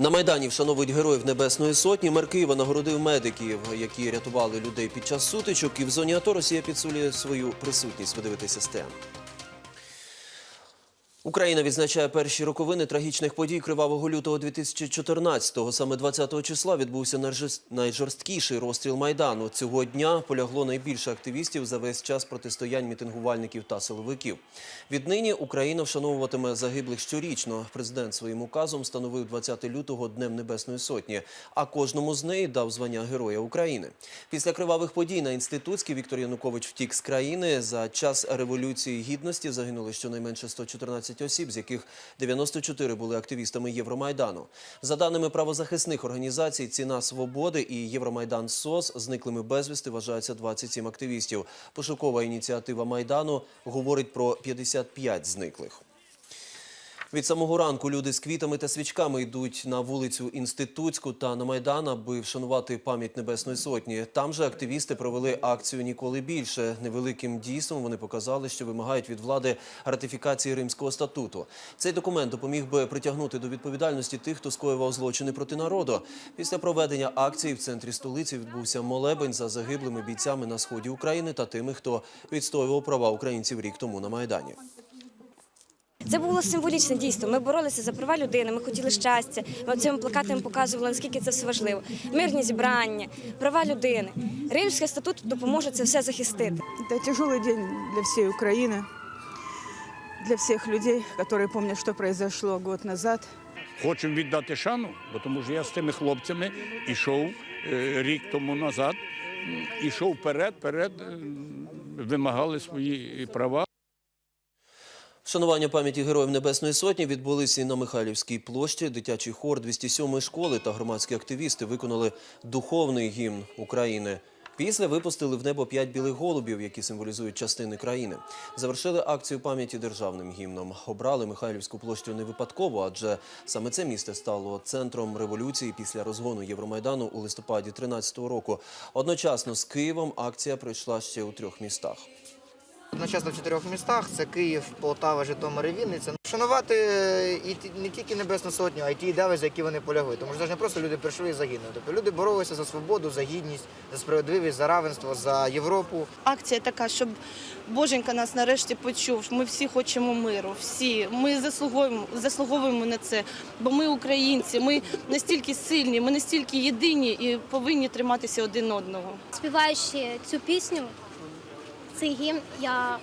На Майдані вшановують героїв Небесної Сотні. Мер Києва нагородив медиків, які рятували людей під час сутичок. І в зоні АТО Росія підсулює свою присутність. Ви дивитеся СТМ. Україна відзначає перші роковини трагічних подій кривавого лютого 2014-го. Саме 20-го числа відбувся найжорст- найжорсткіший розстріл Майдану. Цього дня полягло найбільше активістів за весь час протистоянь мітингувальників та силовиків. Віднині Україна вшановуватиме загиблих щорічно. Президент своїм указом встановив 20 лютого Днем Небесної Сотні, а кожному з неї дав звання Героя України. Після кривавих подій на інститутській Віктор Янукович втік з країни. За час революції гідності загинули щонайменше 114 осіб, з яких 94 були активістами Євромайдану. За даними правозахисних організацій, ціна свободи і Євромайдан СОС зниклими безвісти вважаються 27 активістів. Пошукова ініціатива Майдану говорить про 55 зниклих. Від самого ранку люди з квітами та свічками йдуть на вулицю Інститутську та на Майдан, аби вшанувати пам'ять Небесної Сотні. Там же активісти провели акцію «Ніколи більше». Невеликим дійством вони показали, що вимагають від влади ратифікації Римського статуту. Цей документ допоміг би притягнути до відповідальності тих, хто скоював злочини проти народу. Після проведення акції в центрі столиці відбувся молебень за загиблими бійцями на сході України та тими, хто відстоював права українців рік тому на Майдані. Це було символічне дійство. Ми боролися за права людини, ми хотіли щастя. Ми цими плакатами показували, наскільки це все важливо. Мирні зібрання, права людини. Римський статут допоможе це все захистити. Это тяжелый день для всей Украины, для всех людей, которые помнят, что произошло год назад. Хочемо віддати шану, бо тому що я з тими хлопцями ішов е, рік тому назад, м, ішов вперед, вперед, е, вимагали свої права. Вшанування пам'яті героїв Небесної Сотні відбулися і на Михайлівській площі. Дитячий хор 207-ї школи та громадські активісти виконали духовний гімн України. Після випустили в небо п'ять білих голубів, які символізують частини країни. Завершили акцію пам'яті державним гімном. Обрали Михайлівську площу не випадково, адже саме це місце стало центром революції після розгону Євромайдану у листопаді 13-го року. Одночасно з Києвом акція пройшла ще у трьох містах. Одночасно в чотирьох містах це Київ, Полтава, Житомир і Вінниця. Вшанувати е, і не тільки Небесну Сотню, а й ті ідеали, за які вони полягли. Тому що це ж не просто люди прийшли і загинули. Тобто люди боролися за свободу, за гідність, за справедливість, за равенство, за Європу. акція така, щоб Боженька нас нарешті почув. Ми всі хочемо миру, всі. Ми заслуговуємо, заслуговуємо на це, бо ми українці, ми настільки сильні, ми настільки єдині і повинні триматися один одного. Співаючи цю пісню, цей гімн, я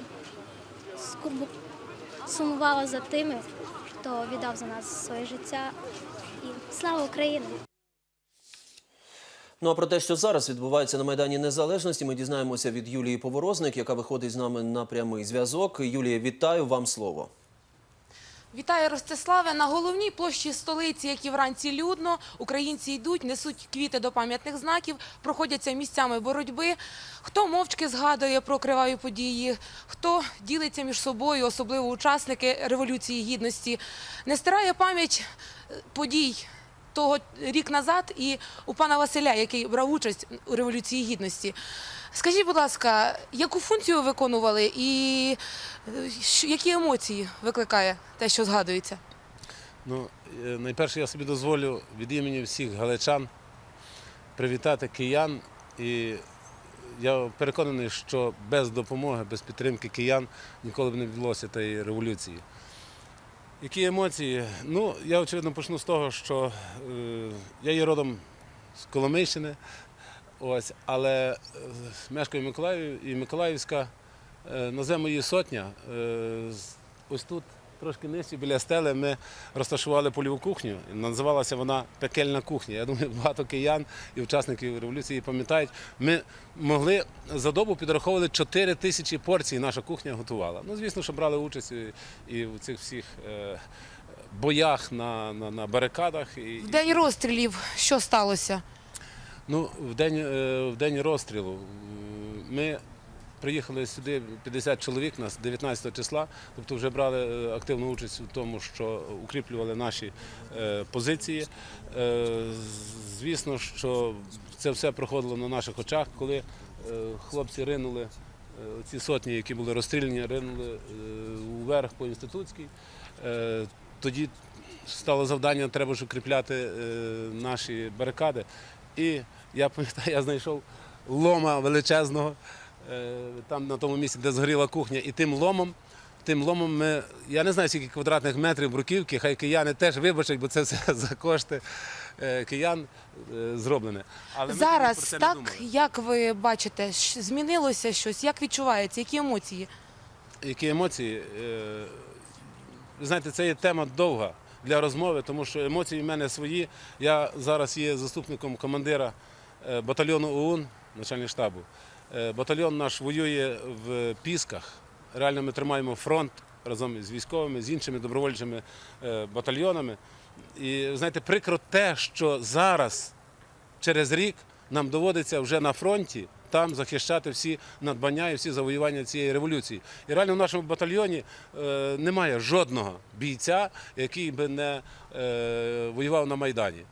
сумувала за тими, хто віддав за нас своє життя. І слава Україні! Ну а про те, що зараз відбувається на Майдані Незалежності, ми дізнаємося від Юлії Поворозник, яка виходить з нами на прямий зв'язок. Юлія, вітаю вам слово. Вітаю Ростиславе. На головній площі столиці, як і вранці людно, українці йдуть, несуть квіти до пам'ятних знаків, проходяться місцями боротьби. Хто мовчки згадує про криваві події, хто ділиться між собою, особливо учасники революції гідності, не стирає пам'ять е, подій. Того рік назад і у пана Василя, який брав участь у революції гідності. Скажіть, будь ласка, яку функцію виконували і які емоції викликає те, що згадується? Ну, е, найперше я собі дозволю від імені всіх галичан привітати киян. І я переконаний, що без допомоги, без підтримки киян ніколи б не відбулося тієї революції. Які емоції? Ну, я очевидно почну з того, що е, я є родом з Коломийщини, ось, але е, мешкаю в Миколаєві і Миколаївська е, називаємо її сотня. Е, ось тут трошки нижче, біля стели, ми розташували польову кухню. Називалася вона пекельна кухня. Я думаю, багато киян і учасників революції пам'ятають. Ми могли за добу підраховувати 4 тисячі порцій наша кухня готувала. Ну, звісно, що брали участь і, в цих всіх боях на, на, на барикадах. І, В день розстрілів що сталося? Ну, в день, е, в день розстрілу е, ми приїхали сюди 50 чоловік, нас 19 числа, тобто вже брали е, активну участь у тому, що укріплювали наші позиції. Звісно, що це все проходило на наших очах, коли хлопці ринули. Ці сотні, які були розстріляні, ринули вверх по інститутській. Тоді стало завдання, треба ж укріпляти наші барикади. І я пам'ятаю, я знайшов лома величезного е, там на тому місці, де згоріла кухня, і тим ломом. Тим ломом ми, я не знаю, скільки квадратних метрів бруківки, хай кияни теж вибачать, бо це все за кошти е, киян е, зроблене. Але ми тоді про Зараз це не так, думали. як ви бачите, щ- змінилося щось, як відчувається, які емоції? Які емоції? Е, Ви знаєте, це є тема довга для розмови, тому що емоції в мене свої. Я зараз є заступником командира е, батальйону ОУН, начальник штабу. Е, Батальйон наш воює в Пісках. Реально ми тримаємо фронт разом з військовими, з іншими добровольчими е, батальйонами. І знаєте, прикро те, що зараз через рік нам доводиться вже на фронті там захищати всі надбання і всі завоювання цієї революції. І реально в нашому батальйоні е, немає жодного бійця, який би не е, воював на Майдані.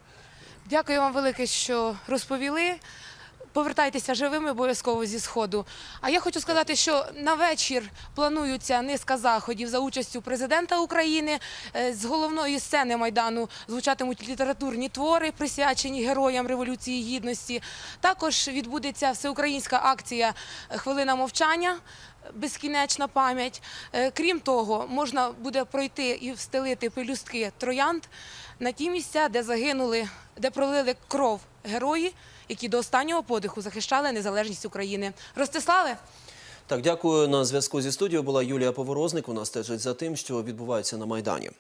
Дякую вам велике, що розповіли. Повертайтеся живими обов'язково зі сходу. А я хочу сказати, що на вечір плануються низка заходів за участю президента України. Е, З головної сцени майдану звучатимуть літературні твори, присвячені героям революції гідності. Також відбудеться всеукраїнська акція Хвилина мовчання. Безкінечна пам'ять. Е, Крім того, можна буде пройти і встелити пелюстки троянд на ті місця, де загинули, де пролили кров герої, які до останнього подиху захищали незалежність України. Ростиславе, Так, дякую. На зв'язку зі студією була Юлія Поворозник. Вона стежить за тим, що відбувається на Майдані.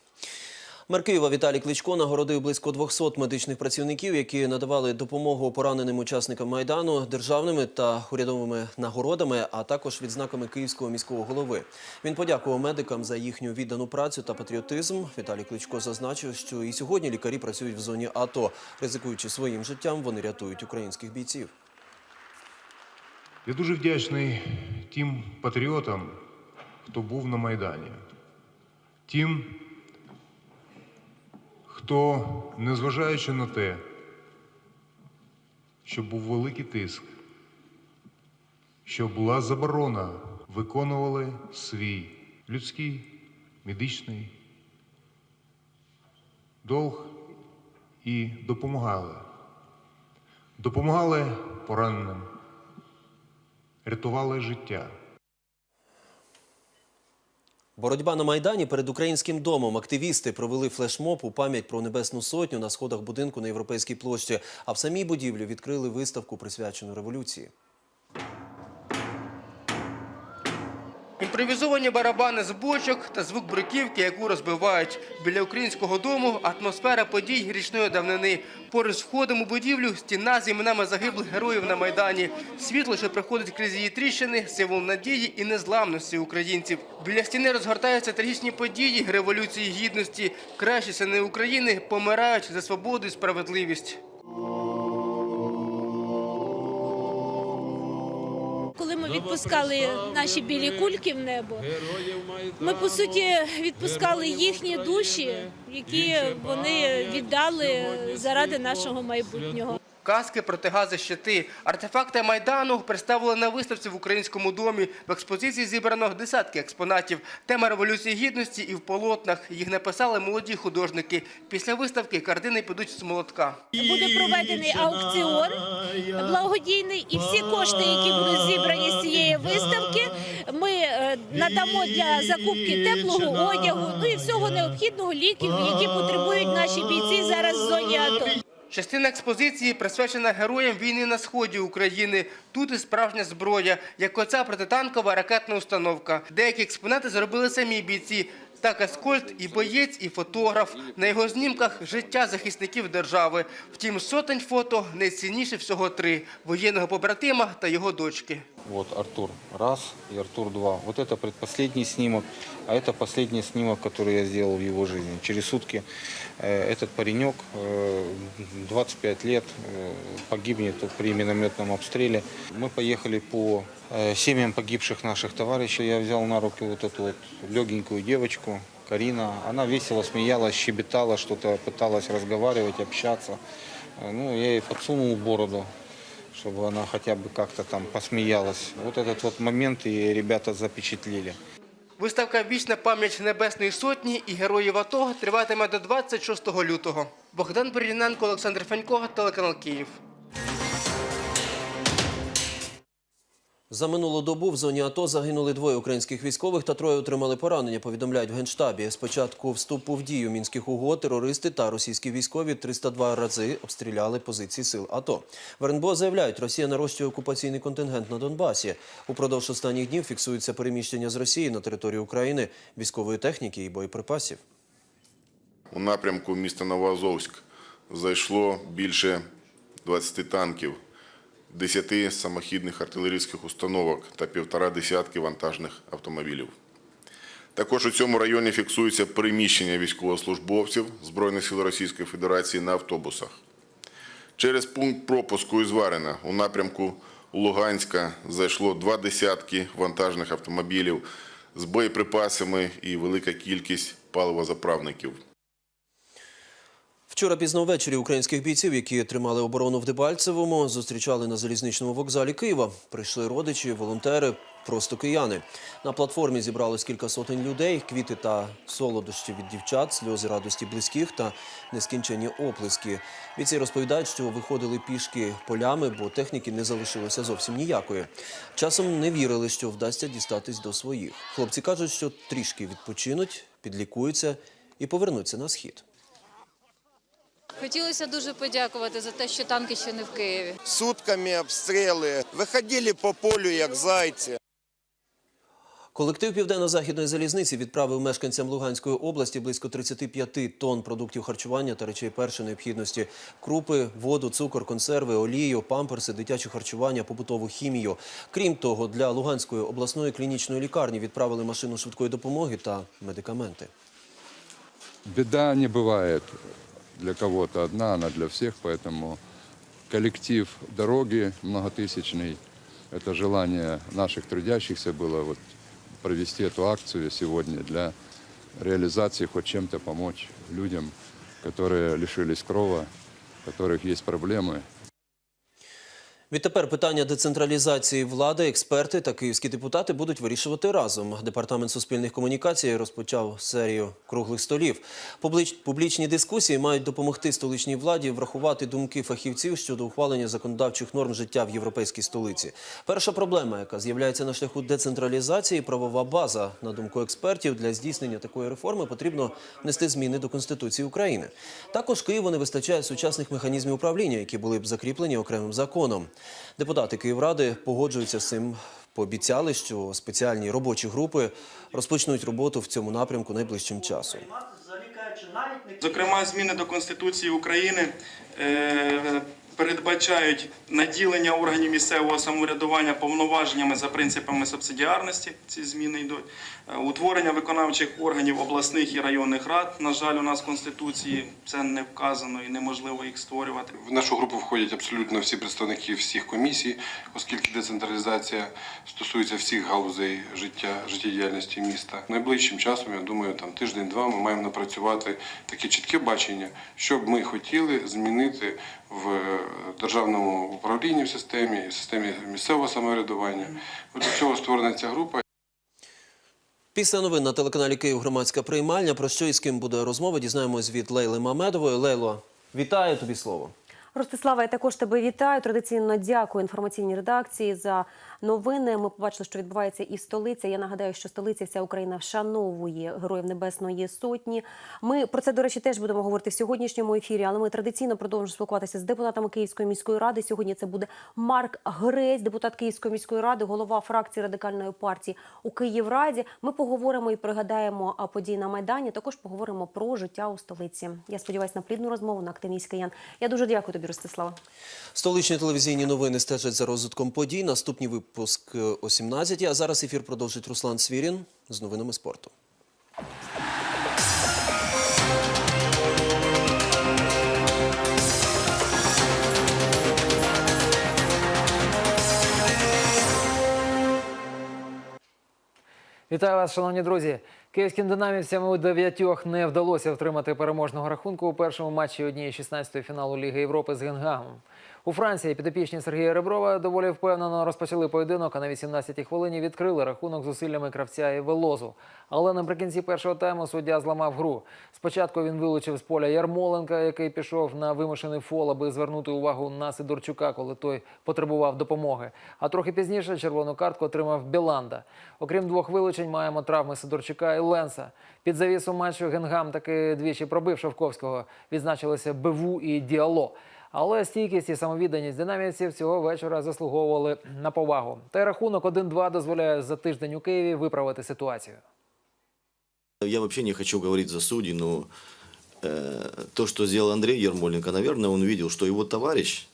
Мер Києва Віталій Кличко нагородив близько 200 медичних працівників, які надавали допомогу пораненим учасникам Майдану державними та урядовими нагородами, а також відзнаками Київського міського голови. Він подякував медикам за їхню віддану працю та патріотизм. Віталій Кличко зазначив, що і сьогодні лікарі працюють в зоні АТО. Ризикуючи своїм життям, вони рятують українських бійців. Я дуже вдячний тим патріотам, хто був на Майдані, тим, хто, незважаючи на те, що був великий тиск, що була заборона, виконували свій людський медичний долг і допомагали. Допомагали пораненим рятували життя. Боротьба на Майдані перед українським домом. Активісти провели флешмоб у пам'ять про Небесну Сотню на сходах будинку на Європейській площі. А в самій будівлі відкрили виставку, присвячену революції. Імпровізовані барабани з бочок та звук бруківки, яку розбивають. Біля українського дому атмосфера подій річної давнини. Поруч з входом у будівлю стіна з іменами загиблих героїв на Майдані. Світло, що приходить крізь її тріщини, символ надії і незламності українців. Біля стіни розгортаються трагічні події Революції Гідності. Кращі сини України помирають за свободу і справедливість. Коли ми відпускали наші білі кульки в небо, ми по суті відпускали їхні душі, які вони віддали заради нашого майбутнього. Каски, протигази, щити. Артефакти Майдану представили на виставці в Українському домі. В експозиції зібрано десятки експонатів. Тема Революції Гідності і в полотнах. Їх написали молоді художники. Після виставки картини підуть з молотка. Буде проведений аукціон благодійний, і всі кошти, які будуть зібрані з цієї виставки, ми е, надамо для закупки теплого одягу, ну і всього необхідного ліків, які потребують наші бійці зараз в зоні АТО. Частина експозиції присвячена героям війни на сході України. Тут і справжня зброя, як оця протитанкова ракетна установка. Деякі експонати зробили самі бійці. Так Аскольд і боєць, і фотограф. На його знімках життя захисників держави. Втім, сотень фото найцінніше всього три воєнного побратима та його дочки. Вот Артур раз и Артур два. Вот это предпоследний снимок, а это последний снимок, который я сделал в его жизни. Через сутки э, этот паренек, э, 25 лет, э, погибнет при минометном обстреле. Мы поехали по э, семьям погибших наших товарищей. Я взял на руки вот эту вот легенькую девочку, Карина. Она весело смеялась, щебетала, что-то пыталась разговаривать, общаться. Э, Ну, я ей подсунул бороду чтобы она хотя бы как-то там посмеялась. Вот этот вот момент и ребята запечатлели. Виставка Вічна пам'ять Небесної Сотні і героїв АТО триватиме до 26 лютого. Богдан Переліненко, Олександр Фенько, телеканал Київ. За минулу добу в зоні АТО загинули двоє українських військових та троє отримали поранення, повідомляють в Генштабі. Спочатку вступу в дію мінських угод терористи та російські військові 302 рази обстріляли позиції сил АТО. В РНБО заявляють, Росія нарощує окупаційний контингент на Донбасі. Упродовж останніх днів фіксується переміщення з Росії на територію України військової техніки і боєприпасів. У напрямку міста Новоазовськ зайшло більше 20 танків, 10 самохідних артилерійських установок та півтора десятки вантажних автомобілів. Також у цьому районі фіксується переміщення військовослужбовців Збройних сил Російської Федерації на автобусах. Через пункт пропуску із Варина у напрямку Луганська зайшло два десятки вантажних автомобілів з боєприпасами і велика кількість паливозаправників. Вчора пізно ввечері українських бійців, які тримали оборону в Дебальцевому, зустрічали на залізничному вокзалі Києва. Прийшли родичі, волонтери, просто кияни. На платформі зібралось кілька сотень людей, квіти та солодощі від дівчат, сльози радості близьких та нескінченні оплески. Бійці розповідають, що виходили пішки полями, бо техніки не залишилося зовсім ніякої. Часом не вірили, що вдасться дістатись до своїх. Хлопці кажуть, що трішки відпочинуть, підлікуються і повернуться на схід. Хотілося дуже подякувати за те, що танки ще не в Києві. Сутками обстріли, виходили по полю, як зайці. Колектив Південно-Західної залізниці відправив мешканцям Луганської області близько 35 тонн продуктів харчування та речей першої необхідності – крупи, воду, цукор, консерви, олію, памперси, дитяче харчування, побутову хімію. Крім того, для Луганської обласної клінічної лікарні відправили машину швидкої допомоги та медикаменти. Беда не бывает для кого-то одна, она для всех, поэтому коллектив дороги многотысячный, это желание наших трудящихся было вот провести эту акцию сегодня для реализации, хоть чем-то помочь людям, которые лишились крова, у которых есть проблемы. Відтепер питання децентралізації влади експерти та київські депутати будуть вирішувати разом. Департамент суспільних комунікацій розпочав серію круглих столів. Публіч- Публічні дискусії мають допомогти столичній владі врахувати думки фахівців щодо ухвалення законодавчих норм життя в європейській столиці. Перша проблема, яка з'являється на шляху децентралізації, правова база. На думку експертів, для здійснення такої реформи потрібно внести зміни до Конституції України. Також Києву не вистачає сучасних механізмів управління, які були б закріплені окремим законом. Депутати Київради погоджуються з цим. Пообіцяли, що спеціальні робочі групи розпочнуть роботу в цьому напрямку найближчим часом. Зокрема, зміни до Конституції України е, передбачають наділення органів місцевого самоврядування повноваженнями за принципами субсидіарності. Ці зміни йдуть. Е, Утворення виконавчих органів обласних і районних рад. На жаль, у нас в Конституції це не вказано і неможливо їх створювати. В нашу групу входять абсолютно всі представники всіх комісій, оскільки децентралізація стосується всіх галузей життя, життєдіяльності міста. Найближчим часом, я думаю, там тиждень-два ми маємо напрацювати таке чітке бачення, що б ми хотіли змінити в державному управлінні в системі, в системі місцевого самоврядування. От Для цього створена ця група. Після новин на телеканалі Київ громадська приймальня. Про що і з ким буде розмова, дізнаємось від Лейли Мамедової. Лейло, вітаю тобі слово. Ростислава, я також тебе вітаю. Традиційно дякую інформаційній редакції за новини. Ми побачили, що відбувається і столиця. Я нагадаю, що столиця вся Україна вшановує героїв Небесної Сотні. Ми про це, до речі, теж будемо говорити в сьогоднішньому ефірі, але ми традиційно продовжуємо спілкуватися з депутатами Київської міської ради. Сьогодні це буде Марк Грець, депутат Київської міської ради, голова фракції радикальної партії у Київраді. Ми поговоримо і пригадаємо події на майдані. Також поговоримо про життя у столиці. Я сподіваюся на плідну розмову на активність киян. Я дуже дякую тобі, Ростислава. Столичні телевізійні новини стежать за розвитком подій. Наступні Наступний випуск е, о 17 А зараз ефір продовжить Руслан Свірін з новинами спорту. Вітаю вас, шановні друзі. Київським динамівцям у дев'ятьох не вдалося втримати переможного рахунку у першому матчі однієї 16-ї фіналу Ліги Європи з Генгамом. У Франції підопічні Сергія Реброва доволі впевнено розпочали поєдинок, а на 18-й хвилині відкрили рахунок зусиллями кравця і Велозу. Але наприкінці першого тайму суддя зламав гру. Спочатку він вилучив з поля Ярмоленка, який пішов на вимушений фол, аби звернути увагу на Сидорчука, коли той потребував допомоги. А трохи пізніше червону картку отримав Біланда. Окрім двох вилучень, маємо травми Сидорчука і Ленса. Під завісу матчу Генгам таки двічі пробив Шовковського. Відзначилися Беву і Діало. Але стійкість і самовідданість динамівців цього вечора заслуговували на повагу. Та й рахунок 1-2 дозволяє за тиждень у Києві виправити ситуацію. Я вообще не хочу говорить за судей, но э, то, что сделал Андрей Ермоленко, наверное, он видел, что его товарищ,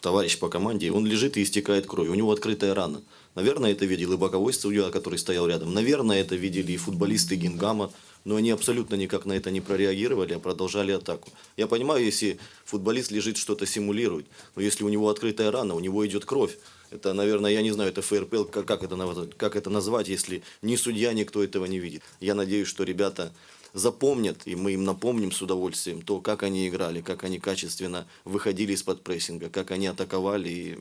товарищ по команде, он лежит и истекает кровью. У него открытая рана. Наверное, это видел и боковой судья, который стоял рядом. Наверное, это видели и футболисты Гингама, но они абсолютно никак на это не прореагировали, а продолжали атаку. Я понимаю, если футболист лежит, что-то симулирует, но если у него открытая рана, у него идет кровь, это, наверное, я не знаю, это ФРПЛ, как, это, как это назвать, если ни судья, никто этого не видит. Я надеюсь, что ребята запомнят, и мы им напомним с удовольствием то, как они играли, как они качественно выходили из-под прессинга, как они атаковали. И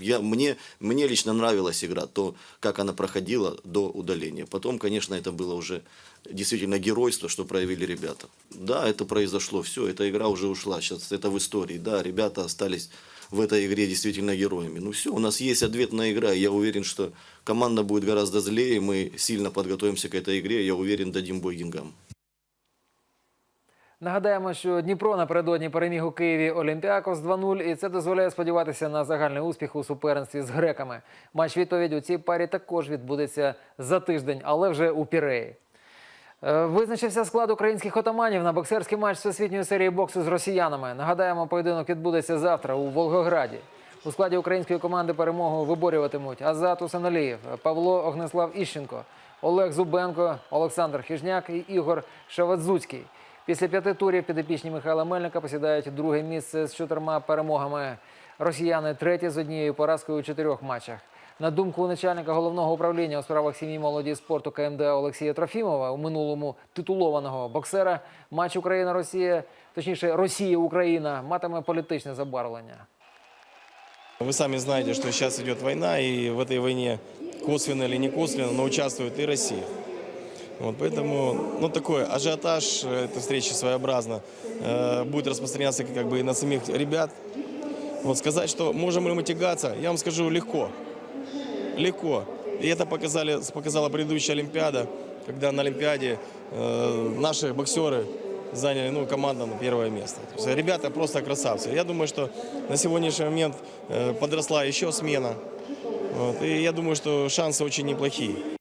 я, мне, мне лично нравилась игра, то, как она проходила до удаления. Потом, конечно, это было уже действительно геройство, что проявили ребята. Да, это произошло, все, эта игра уже ушла, сейчас это в истории. Да, ребята остались в этой игре действительно героями. Ну все, у нас есть ответная игра, и я уверен, что команда будет гораздо злее, мы сильно подготовимся к этой игре, я уверен, дадим бой Гингам. Нагадаємо, що Дніпро напередодні переміг у Києві Олімпіакос 2-0, і це дозволяє сподіватися на загальний успіх у суперництві з греками. Матч відповідь у цій парі також відбудеться за тиждень, але вже у Піреї. Е, Визначився склад українських отаманів на боксерський матч всесвітньої серії боксу з росіянами. Нагадаємо, поєдинок відбудеться завтра у Волгограді. У складі української команди перемогу виборюватимуть Азат Усаналієв, Павло Огнеслав Іщенко, Олег Зубенко, Олександр Хижняк і Ігор Шавадзуцький. Після п'яти турів підопічні Михайла Мельника посідають друге місце з чотирма перемогами. Росіяни треті з однією поразкою у чотирьох матчах. На думку начальника головного управління у справах сім'ї молоді і спорту КМДА Олексія Трофімова, у минулому титулованого боксера, матч Україна-Росія, точніше Росія-Україна, матиме політичне забарвлення. Вы сами знаете, что сейчас идет война, и в этой войне косвенно или не косвенно, но участвует и Россия. Вот, поэтому ну, такой ажиотаж э, этой встречи своеобразно э, будет распространяться как бы и на самих ребят. Вот сказать, что можем ли мы тягаться, я вам скажу легко. Легко. И это показали, показала предыдущая Олимпиада, когда на Олимпиаде э, наши боксеры заняли ну, командно первое место. То есть ребята просто красавцы. Я думаю, что на сегодняшний момент э, подросла еще смена. Вот, и я думаю, что шансы очень неплохие.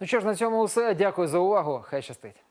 Ну що ж, на цьому все. Дякую за увагу. Хай щастить.